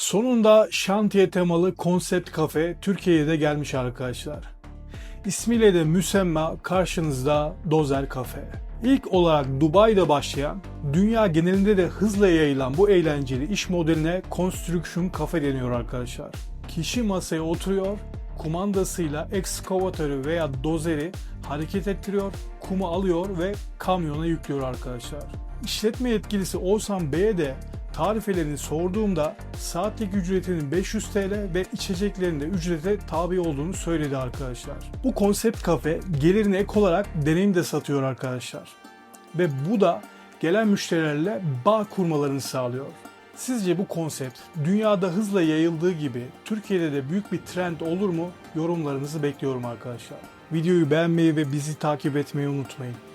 Sonunda şantiye temalı konsept kafe Türkiye'ye de gelmiş arkadaşlar. İsmiyle de müsemma karşınızda Dozer Kafe. İlk olarak Dubai'de başlayan, dünya genelinde de hızla yayılan bu eğlenceli iş modeline Construction Cafe deniyor arkadaşlar. Kişi masaya oturuyor, kumandasıyla ekskavatörü veya dozeri hareket ettiriyor, kumu alıyor ve kamyona yüklüyor arkadaşlar. İşletme yetkilisi Oğuzhan Bey'e de tarifelerini sorduğumda saatlik ücretinin 500 TL ve içeceklerin de ücrete tabi olduğunu söyledi arkadaşlar. Bu konsept kafe gelirine ek olarak deneyim de satıyor arkadaşlar. Ve bu da gelen müşterilerle bağ kurmalarını sağlıyor. Sizce bu konsept dünyada hızla yayıldığı gibi Türkiye'de de büyük bir trend olur mu? Yorumlarınızı bekliyorum arkadaşlar. Videoyu beğenmeyi ve bizi takip etmeyi unutmayın.